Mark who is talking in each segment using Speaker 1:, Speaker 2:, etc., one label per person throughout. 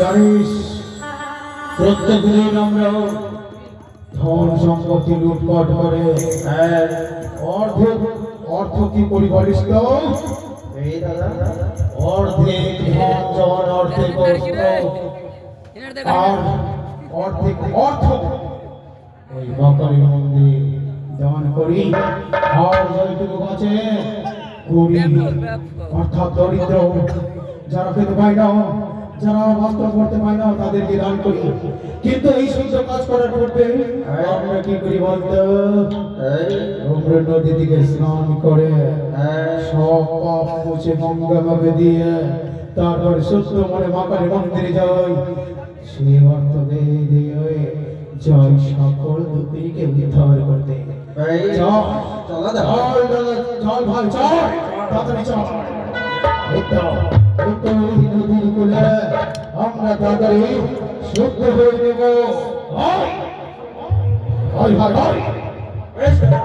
Speaker 1: জানিস, প্রত্যেক দিন আমরা ধন সম্পত্তি লুটপাট করে
Speaker 2: হ্যাঁ
Speaker 1: অর্ধেক অর্থ কি করি তো? অর্ধেক ধন অর্ধেক আর অর্ধেক অর্থ ওই বাকারি মন্দির দান করি। আর যেটুকু আছে গরিব অর্থাৎ দরিদ্র, যারা খেতে পায় না যারা বস্ত্র পায় না তাদেরকে দান করি। কিন্তু এই কাজ করার পূর্বে আমরা কি করি বলতো?
Speaker 2: এই
Speaker 1: আমরা নদী থেকে স্নান করে সব পাপ মুছে গঙ্গাভাবে দিয়ে তারপর সত্য মনে মাকারে মন্দিরে যাই। সেই অর্থ দিয়ে দিয়ে জয় সকল দুঃখীকে উদ্ধার করতে। চল
Speaker 2: চলো
Speaker 1: ভাই চল তাড়াতাড়ি চল। তো এই নদীর কূলে আমরা তাড়াতাড়ি শুদ্ধ হয়ে নেব। হয় হয় হয় হয়।
Speaker 2: বেশ দাদা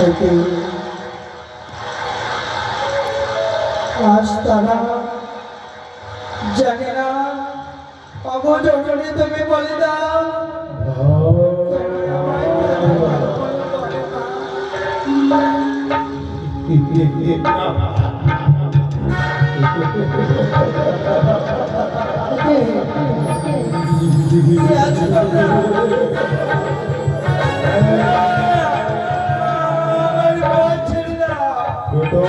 Speaker 1: ওই
Speaker 3: অবজনী তুমি বলে দাও। বউ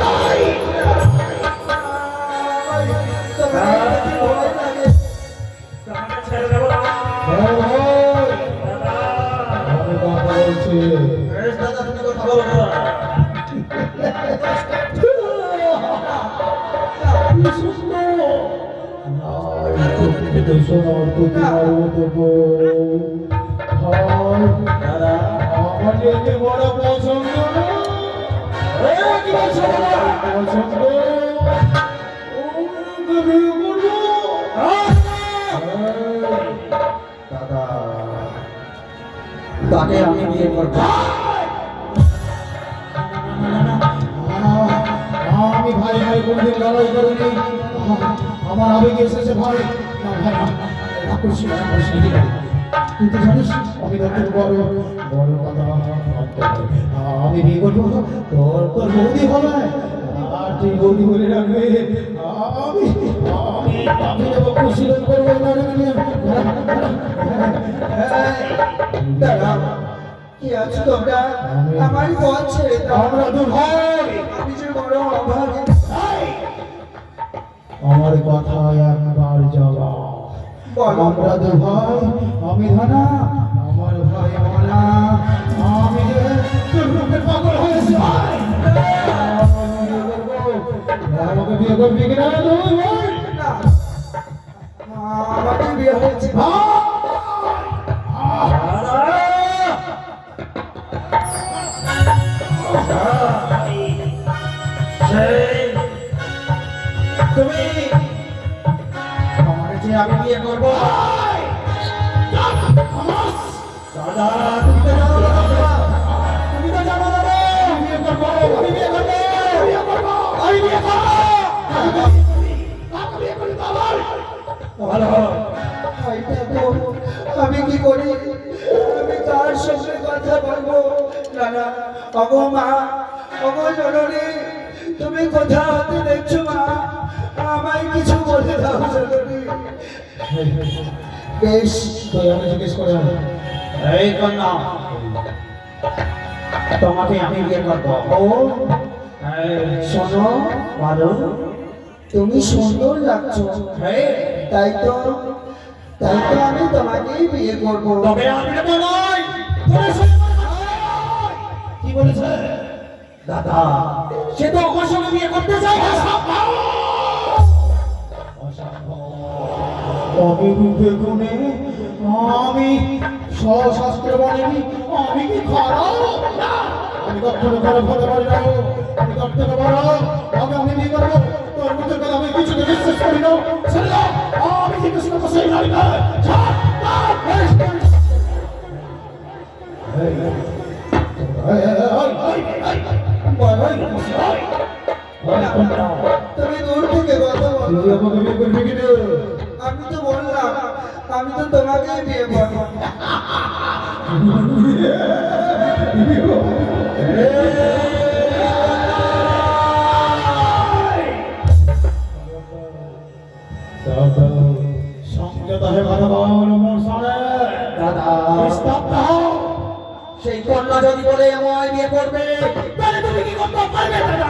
Speaker 1: বড় পছন্দ পছন্দ
Speaker 2: তাকে আমি বিয়ে করব
Speaker 1: আমি ভাই ভাই কোনদিন লড়াই করিনি আমার আবেগ এসেছে ভাই না ভাই না রাগ করছি না, রাগ করছি না, ঠিক আছে। তো জানিস আমি তোর তোর বৌদি হবে আর তুই বৌদি বলে রাখবে আমি আমি
Speaker 3: আমার পথ ছেড়ে দাও
Speaker 1: আমরা দু ভাই
Speaker 3: আমি যে বড় অভাগী
Speaker 1: আমার কথা একবার
Speaker 3: জবা।
Speaker 1: আমরা দু ভাই আমি ধানা আমার ভাই মানা। আমি যে তোর রূপের পাগল হয়েছি ভাই। আমাকে বিয়ে করবি কিনা? তুই ভাই
Speaker 3: আমাকে বিয়ে হয়েছে
Speaker 2: তুমি। যে আমি বিয়ে করব। দাদা
Speaker 3: বেশ
Speaker 1: তুই জিজ্ঞেস করে আয়।
Speaker 2: এই কন্যা তোমাকে আমি বিয়ে করব।
Speaker 3: ও শোনো
Speaker 2: বলো
Speaker 3: তুমি সুন্দর লাগছো। তাই তো তাই তো আমি তোমাকেই বিয়ে করব।
Speaker 2: তবে আমি তো নই কি বলেছে? দাদা সে তো সঙ্গে বিয়ে করতে চাই না।
Speaker 1: কবে রূপে গুণে আমি সশাস্ত্রে বলিনি আমি কি খারাপ আমি কখনো খারাপ হতে পারি না আমি কখনো খারাপ আমি আমি কি করব তোর মুখের কথা আমি কিছুতে বিশ্বাস করি না সেটা আমি জিজ্ঞেস করব সেই নারী না
Speaker 3: তুমি দূর থেকে কথা বলো
Speaker 1: আমাকে বিয়ে করবে কিনা
Speaker 3: আমি তো বললাম, আমি তো তোমাকে বিয়ে করব। সেই কন্যা যদি বলে আমায় বিয়ে করবে,
Speaker 1: তাহলে তুমি কি করতে পারবে, দাদা?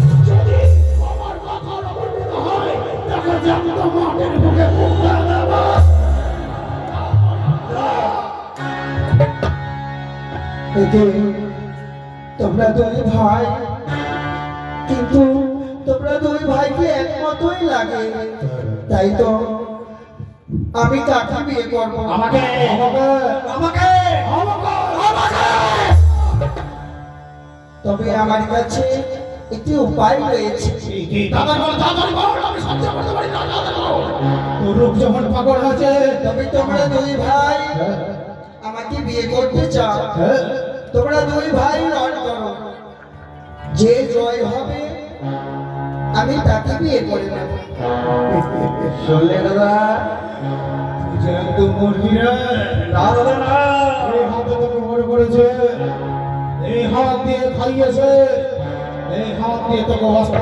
Speaker 1: তোমরা
Speaker 3: দুই ভাই। কিন্তু তোমরা দুই ভাইকে একমতই লাগে। তাই তো আমি কাকে বিয়ে করব?
Speaker 1: আমাকে। আমাকে।
Speaker 2: আমাকে।
Speaker 3: তবে আমার কাছে একটি উপায় রয়েছে।
Speaker 1: রূপ যেমন পাগল আছে
Speaker 3: তবে তোমরা দুই ভাই আমাকে বিয়ে করতে চাও। তোমরা দুই ভাই রণ করো। যে জয় হবে আমি তাকে বিয়ে করে নেব
Speaker 2: শুনলে দাদা?
Speaker 1: মরবি
Speaker 2: না দাদা না
Speaker 1: এই হাতে তোকে মরে পড়েছে এই হাত দিয়ে খাইয়েছে এই হাত দিয়ে তোকে অস্ত্র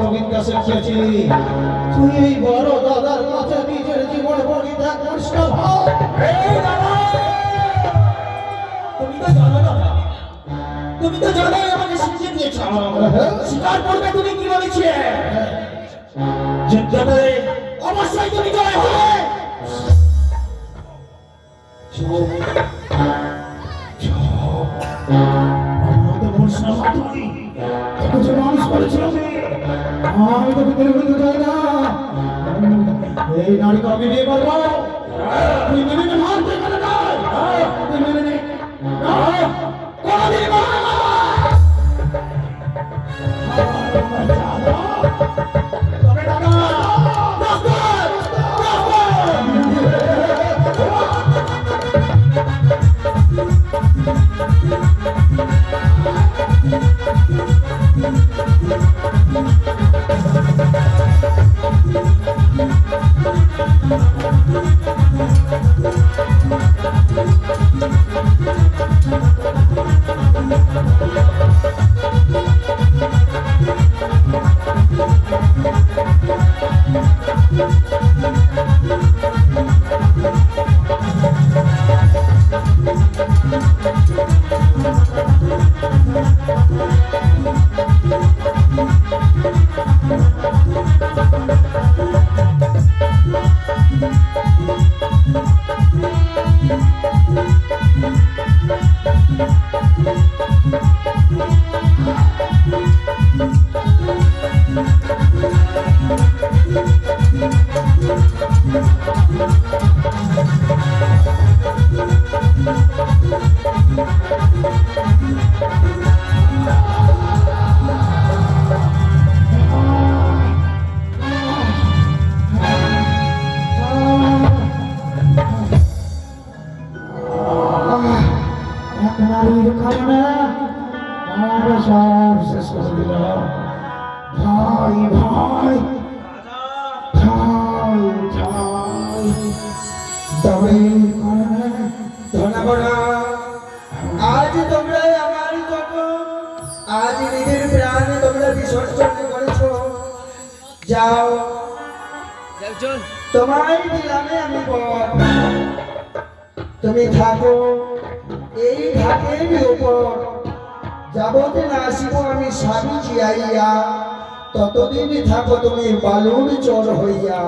Speaker 1: শিখিয়েছি তুই এই বড় দাদার কাছে নিজের জীবন পরিত্যাগ করিস না ভাই।
Speaker 2: এই দাদা! তুমি তো জানো দাদা তুমি তো জানো আমাকে শিখিয়ে দিয়েছ। স্বীকার করবে তুমি কি বলেছিলে যুদ্ধে অবশ্যই তুমি জয় হবে।
Speaker 1: এই নারীকে বিয়ে করব
Speaker 3: thank you তোমায় দিলামে আমি বল তুমি থাকো এই ঘাটের উপর। যাবতে না আসিব আমি স্বামী জিয়াইয়া। ততদিন থাকো তুমি বালুর চর হইয়া।